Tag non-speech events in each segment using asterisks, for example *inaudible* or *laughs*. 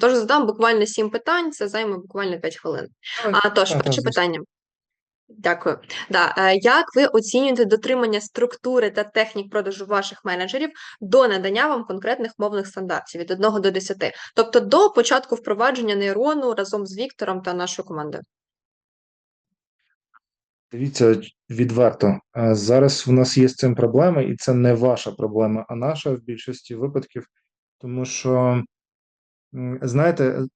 Тож задам буквально сім питань, це займе буквально 5 хвилин. А тож, перше питання. Дякую. Да. е, Як ви оцінюєте дотримання структури та технік продажу ваших менеджерів до надання вам конкретних мовних стандартів від 1 до 10? Тобто до початку впровадження нейрону разом з Віктором та нашою командою? Дивіться відверто. е, Зараз в нас є з цим проблеми, і це не ваша проблема, а наша в більшості випадків. Тому що, знаєте,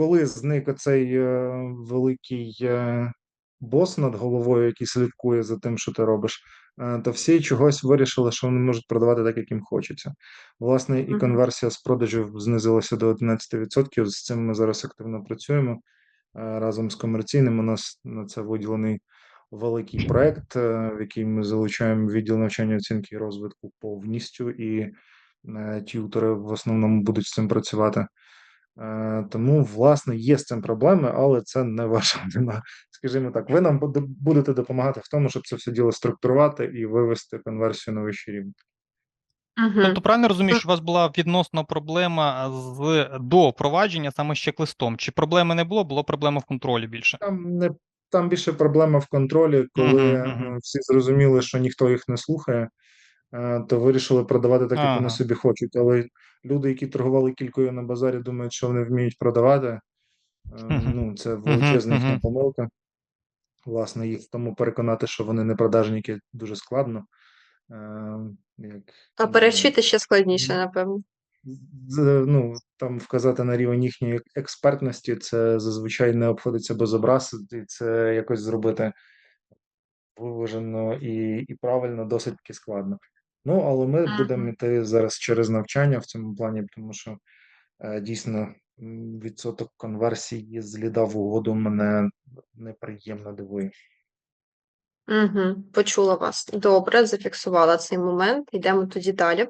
коли зник оцей е, великий е, бос над головою, який слідкує за тим, що ти робиш, е, то всі чогось вирішили, що вони можуть продавати так, як їм хочеться. Власне, і конверсія з продажів знизилася до 11%. З цим ми зараз активно працюємо. Разом з комерційним у нас на це виділений великий проект, в який ми залучаємо відділ навчання оцінки і розвитку повністю, і т'ютери в основному будуть з цим працювати. Е, Тому, власне, є з цим проблеми, але це не ваша *laughs* вина. Скажімо так, ви нам будете допомагати в тому, щоб це все діло структурувати і вивести конверсію на вищий рівень. Тобто правильно розумію, що у вас була відносно проблема з до впровадження саме з чек-листом? Чи проблеми не було, було проблема в контролі більше? Там не там більше проблема в контролі, коли мгм. е, всі зрозуміли, що ніхто їх не слухає, е, то вирішили продавати так, як вони собі хочуть. Але люди, які торгували кількою на базарі, думають, що вони вміють продавати. Е, Ну, це величезна їхня помилка. Власне, їх тому переконати, що вони не продажники, дуже складно. Е, Як А е, перевчити ще складніше, напевно. ну, там вказати на рівень їхньої експертності, це зазвичай не обходиться без образ, і це якось зробити виважено і, і правильно досить таки складно. Ну, але ми будемо йти зараз через навчання в цьому плані, тому що е, дійсно м, відсоток конверсії з ліда в угоду мене неприємно дивує. Мгм. Почула вас. Добре, зафіксувала цей момент. Йдемо тоді далі.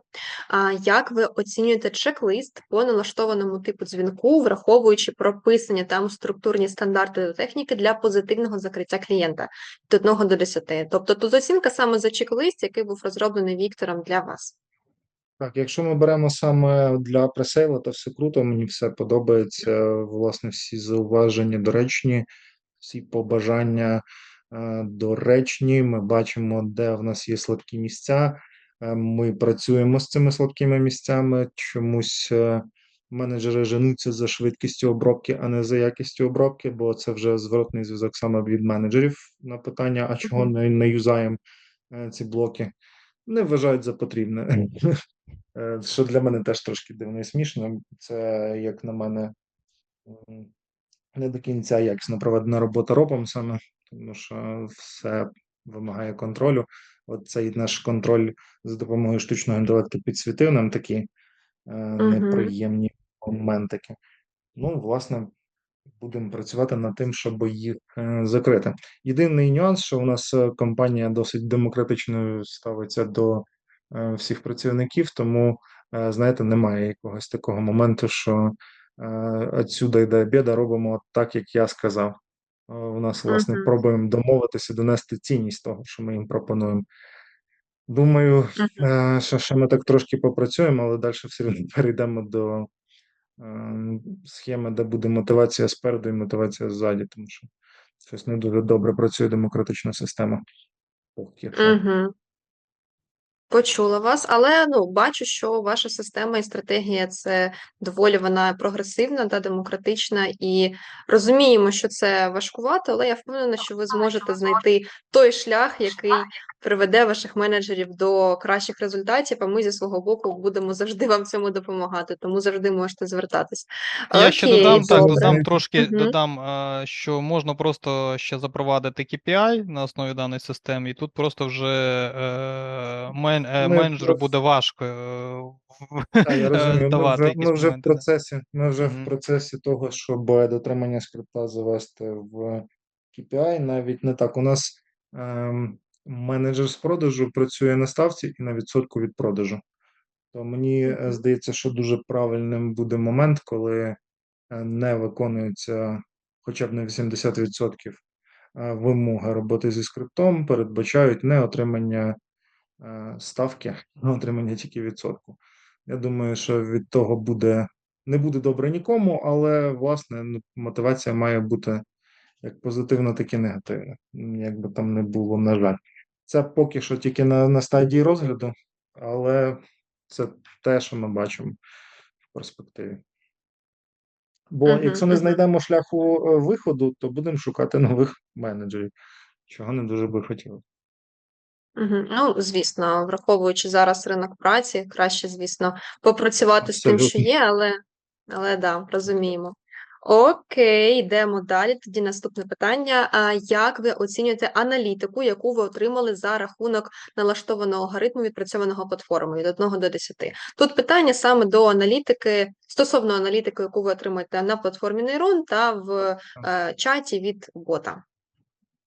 А як ви оцінюєте чек-лист по налаштованому типу дзвінку, враховуючи прописані там структурні стандарти до техніки для позитивного закриття клієнта від 1 до 10? Тобто тут оцінка саме за чек-лист, який був розроблений Віктором для вас. Так, якщо ми беремо саме для пресейла, то все круто, мені все подобається. Власне, всі зауваження доречні, всі побажання доречні. Ми бачимо, де в нас є слабкі місця. Е, Ми працюємо з цими слабкими місцями. Чомусь е, менеджери женуться за швидкістю обробки, а не за якістю обробки, бо це вже зворотний зв'язок саме від менеджерів на питання, а чого не, не юзаємо е, ці блоки. Не вважають за потрібне. Е, Що для мене теж трошки дивно і смішно. Це, як на мене, не до кінця якісно проведена робота робом саме, тому що все вимагає контролю. От цей наш контроль за допомогою штучного інтелекту підсвітив нам такі е, неприємні моментики. Ну, власне, будемо працювати над тим, щоб їх е, закрити. Єдиний нюанс, що у нас е, компанія досить демократично ставиться до е, всіх працівників, тому, е, знаєте, немає якогось такого моменту, що е, отсюда йде біда, робимо так, як я сказав. Е, У нас, власне, Мгм. пробуємо домовитися, донести цінність того, що ми їм пропонуємо. Думаю, uh -huh. що ще ми так трошки попрацюємо, але далі все одно *laughs* перейдемо до ем, схеми, де буде мотивація спереду і мотивація ззаді, тому що щось не дуже добре працює демократична система. Поки що. Мгм. Почула вас, але ну бачу, що ваша система і стратегія це доволі вона прогресивна та демократична, і розуміємо, що це важкувато, але я впевнена, що ви зможете знайти той шлях, який приведе ваших менеджерів до кращих результатів. А ми зі свого боку будемо завжди вам цьому допомагати, тому завжди можете звертатись. Я ще Окей, додам, так, добре. додам трошки, Мгм. додам, що можна просто ще запровадити KPI на основі даної системи, і тут просто вже е, мен, е, менеджеру буде важко е, Так, я розумію. Ми вже, ми вже в процесі, ми вже в процесі того, щоб дотримання скрипта завести в KPI. Навіть не так. У нас ем, менеджер з продажу працює на ставці і на відсотку від продажу. То мені е, здається, що дуже правильним буде момент, коли е, не виконується хоча б на 80% е, вимоги роботи зі скриптом, передбачають не отримання ставки, а отримання тільки відсотку. Я думаю, що від того буде не буде добре нікому, але власне ну, мотивація має бути як позитивна, так і негативна. М, Як би там не було, на жаль. Це поки що тільки на, на стадії розгляду, але це те, що ми бачимо в перспективі. Бо Мгм, якщо не мгм. знайдемо шляху е, виходу, то будемо шукати нових менеджерів, чого не дуже би хотілося. Мгм. Ну, звісно, враховуючи зараз ринок праці, краще, звісно, попрацювати з тим, що є, але, але да, розуміємо. Окей, йдемо далі. Тоді наступне питання. А як ви оцінюєте аналітику, яку ви отримали за рахунок налаштованого алгоритму відпрацьованого платформою від 1 до 10? Тут питання саме до аналітики, стосовно аналітики, яку ви отримаєте на платформі Neyron та в е, чаті від бота.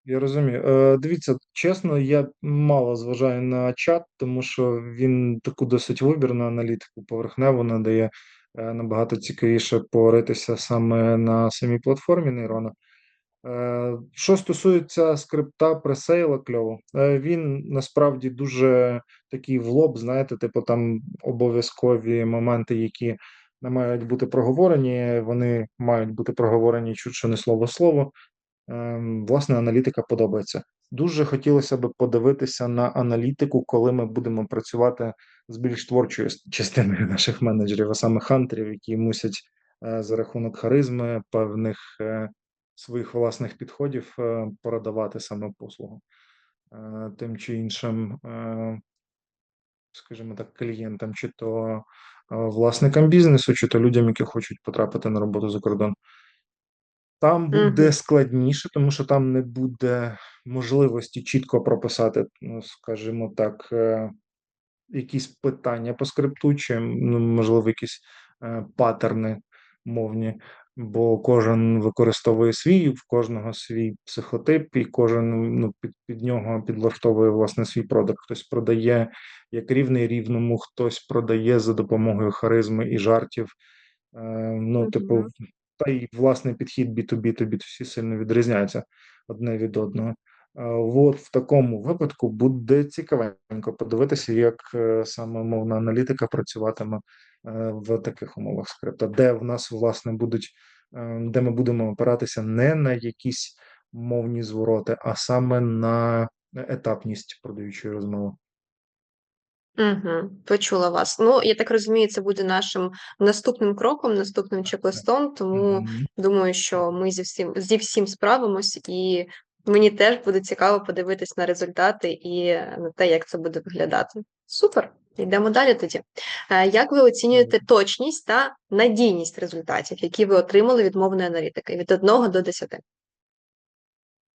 Я розумію. Е, дивіться, чесно, я мало зважаю на чат, тому що він таку досить вибірну аналітику поверхневу надає. Е, набагато цікавіше поритися саме на самій платформі нейрона. Е, що стосується скрипта пресейла кльово, е, він насправді дуже такий в лоб, знаєте, типу там обов'язкові моменти, які не мають бути проговорені, вони мають бути проговорені чуть що не слово слово. Ем, Власне, аналітика подобається. Дуже хотілося б подивитися на аналітику, коли ми будемо працювати з більш творчою частиною наших менеджерів, а саме хантерів, які мусять е, за рахунок харизми певних е, своїх власних підходів е, продавати саме послугу тим чи іншим, скажімо так, клієнтам, чи то власникам бізнесу, чи то людям, які хочуть потрапити на роботу за кордон. Там буде складніше, тому що там не буде можливості чітко прописати, ну, скажімо так, е, якісь питання по скрипту, чи ну, можливо, якісь е, паттерни мовні, бо кожен використовує свій, в кожного свій психотип, і кожен ну, під, під нього підлаштовує власне свій продукт. Хтось продає як рівний рівному, хтось продає за допомогою харизми і жартів. Е, ну, типу. Та й власний підхід B2B та B2C сильно відрізняються одне від одного. От в такому випадку буде цікавенько подивитися, як е, саме мовна аналітика працюватиме е, в таких умовах скрипта, де в нас власне будуть, е, де ми будемо опиратися не на якісь мовні звороти, а саме на етапність продаючої розмови. Угу, почула вас. Ну, я так розумію, це буде нашим наступним кроком, наступним чек-листом, тому Мгм. думаю, що ми зі всім зі всім справимось, і мені теж буде цікаво подивитись на результати і на те, як це буде виглядати. Супер. Йдемо далі тоді. Е, Як ви оцінюєте точність та надійність результатів, які ви отримали від мовної аналітики від 1 до 10?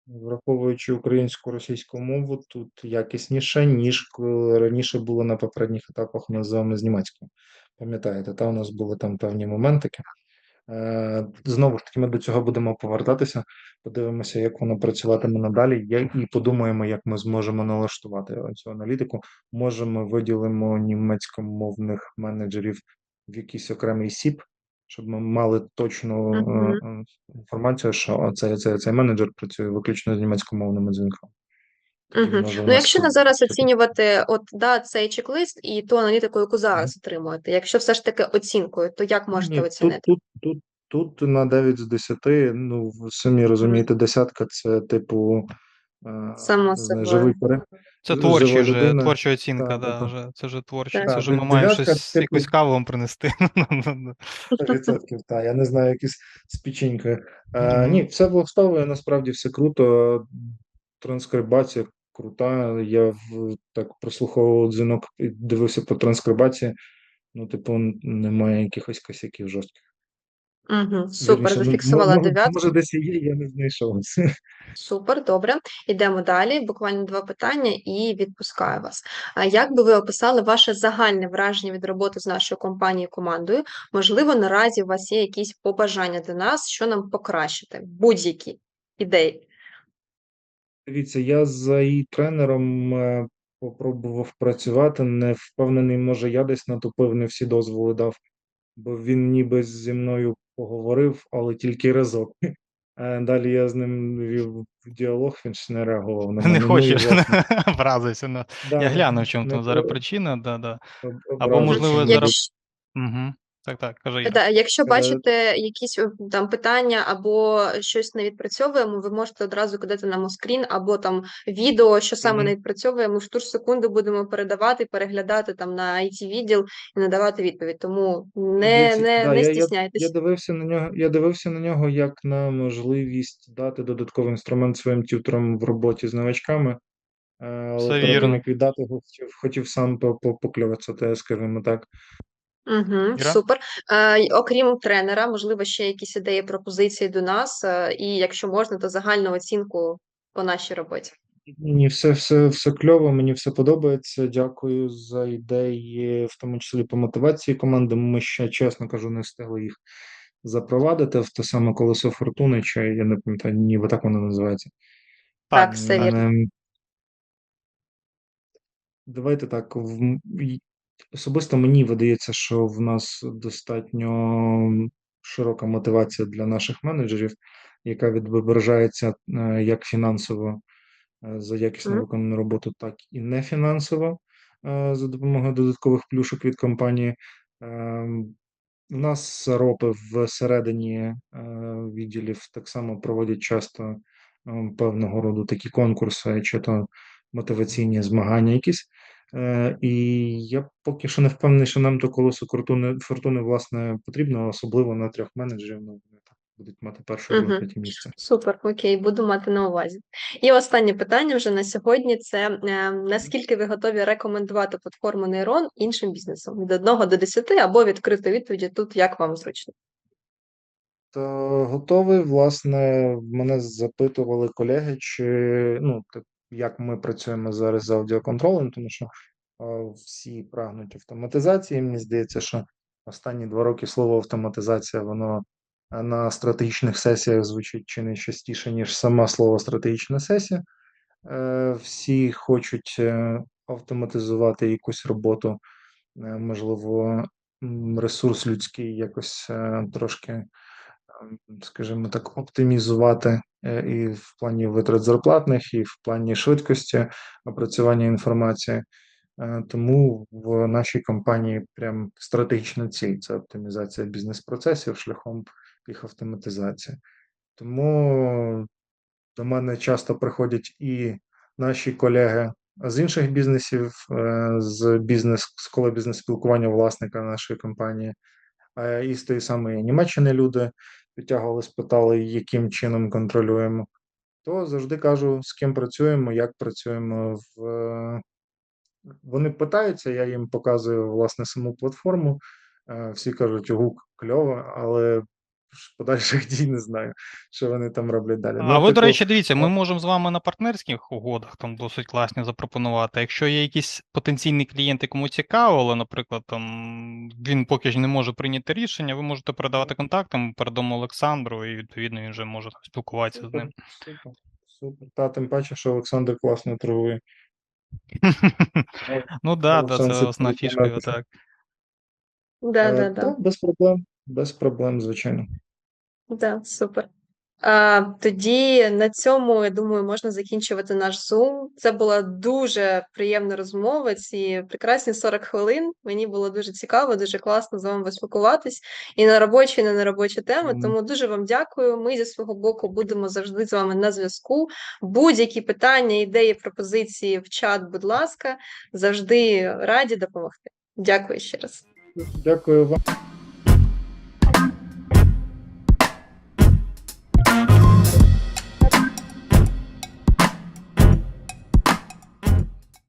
Враховуючи українську російську мову, тут якісніше, ніж раніше було на попередніх етапах ми з вами з німецькою. Пам'ятаєте, та у нас були там певні моментики. Е, Знову ж таки, ми до цього будемо повертатися, подивимося, як воно працюватиме надалі, і подумаємо, як ми зможемо налаштувати цю аналітику. Може, ми виділимо німецькомовних менеджерів в якийсь окремий СІП, щоб ми мали точну е, Мгм. е, інформацію, що цей, цей, цей менеджер працює виключно з німецькомовними дзвінками. Угу. Ну, якщо на зараз оцінювати от да, цей чек-лист і ту аналітику, яку зараз отримуєте, якщо все ж таки оцінкою, то як можете Ні, оцінити? тут, тут, тут на 9 з 10, ну, ви самі розумієте, десятка це типу е, Само собою. живий пере... Це творчі вже, творча оцінка, Та, да, та, та. вже, це вже творче. Так. Це вже ми маємо щось, типу- якусь каву вам принести. *laughs* 100%, та, я не знаю, якісь з печенькою. Е, Мгм. Ні, все влаштовує, насправді все круто. Транскрибація крута. Я в, так прослуховував дзвінок і дивився по транскрибації. Ну, типу, немає якихось косяків жорстких. Угу. Супер, Вірніше, ну, зафіксувала мо- дев'ятку. Може, десь є, я не знайшов. Супер, добре. Йдемо далі. Буквально два питання і відпускаю вас. А як би ви описали ваше загальне враження від роботи з нашою компанією командою? Можливо, наразі у вас є якісь побажання до нас, що нам покращити? Будь-які ідеї. Дивіться, я за її тренером е, попробував працювати. Не впевнений, може, я десь натупив, не всі дозволи дав, бо він ніби зі мною поговорив, але тільки разок. Е, Далі я з ним вів діалог, він ж не реагував на мене. Не Ну, хочеш, *laughs* вразився. на- да, Я глянув, в чому там зараз про- причина, да, да. об- Або, можливо, зараз- Якщо, Угу. Так, так, кажи Іра. Да, якщо Е, бачите якісь е, там питання або щось не відпрацьовуємо, ви можете одразу кидати нам у скрін або там відео, що саме Мгм. не відпрацьовуємо. В ту ж секунду будемо передавати, переглядати там на it відділ і надавати відповідь. Тому не, Дивіться, не, да, не я, я, стісняйтесь. я дивився на нього. Я дивився на нього як на можливість дати додатковий інструмент своїм тюторам в роботі з новачками. Е, Але вірно. як віддати, хотів, хотів сам покльоватися, то скажімо так. Угу, Іра? супер. Е, окрім тренера, можливо, ще якісь ідеї, пропозиції до нас, е, і якщо можна, то загальну оцінку по нашій роботі. Ні, все, все, все кльово, мені все подобається. Дякую за ідеї, в тому числі по мотивації команди. Ми ще, чесно кажу, не встигли їх запровадити в те саме колесо фортуни, чи я не пам'ятаю, ніби так воно називається. Так, все вірно. Давайте так. Особисто мені видається, що в нас достатньо широка мотивація для наших менеджерів, яка відображається е, як фінансово е, за якісно виконану роботу, так і не фінансово е, за допомогою додаткових плюшок від компанії. Ем, У нас ропи всередині відділів так само проводять часто ем, певного роду такі конкурси, чи то мотиваційні змагання якісь. Е, І я поки що не впевнений, що нам то колесо фортуни, фортуни власне потрібно, особливо на трьох менеджерів. Ну, вони так будуть мати перше, друге, третє місце. Супер, окей, буду мати на увазі. І останнє питання вже на сьогодні: це е, наскільки ви готові рекомендувати платформу Нейрон іншим бізнесам від 1 до 10 або відкрити відповіді тут, як вам зручно. Та готовий. Власне, мене запитували колеги, чи ну так, як ми працюємо зараз з аудіоконтролем, тому що всі прагнуть автоматизації. Мені здається, що останні два роки слово автоматизація, воно на стратегічних сесіях звучить чи не частіше, ніж сама слово стратегічна сесія. Е, Всі хочуть е, автоматизувати якусь роботу, е, можливо, ресурс людський якось трошки ем, скажімо так, оптимізувати і в плані витрат зарплатних, і в плані швидкості опрацювання інформації. Е, Тому в нашій компанії прям стратегічна ціль це оптимізація бізнес-процесів шляхом їх автоматизації. Тому до мене часто приходять і наші колеги з інших бізнесів, е, з бізнес з кола бізнес спілкування власника нашої компанії, е, і з тої самої Німеччини люди підтягували, питали, яким чином контролюємо. То завжди кажу, з ким працюємо, як працюємо. В... Вони питаються, я їм показую власне саму платформу. Е, Всі кажуть, гук кльово, але *laughs* подальших дій не знаю, що вони там роблять далі. А Ну, ви, до типу, речі, дивіться, ми можемо з вами на партнерських угодах там досить класні запропонувати. Якщо є якийсь потенційний клієнт, якому цікаво, але, наприклад, там він поки ж не може прийняти рішення, ви можете передавати контакти, ми передамо Олександру, і відповідно він вже може там спілкуватися з ним. супер, супер. Та тим паче, що Олександр класно торгує. *laughs* Ну да, да, це основна фішка так. Да, Е, да, да. Без проблем, без проблем, звичайно. Да, супер. А, тоді на цьому, я думаю, можна закінчувати наш Zoom. Це була дуже приємна розмова. Ці прекрасні 40 хвилин. Мені було дуже цікаво, дуже класно з вами поспілкуватись і на робочі, і на неробочі теми. Тому дуже вам дякую. Ми зі свого боку будемо завжди з вами на зв'язку. Будь-які питання, ідеї, пропозиції в чат, будь ласка, завжди раді допомогти. Дякую ще раз. Дякую вам.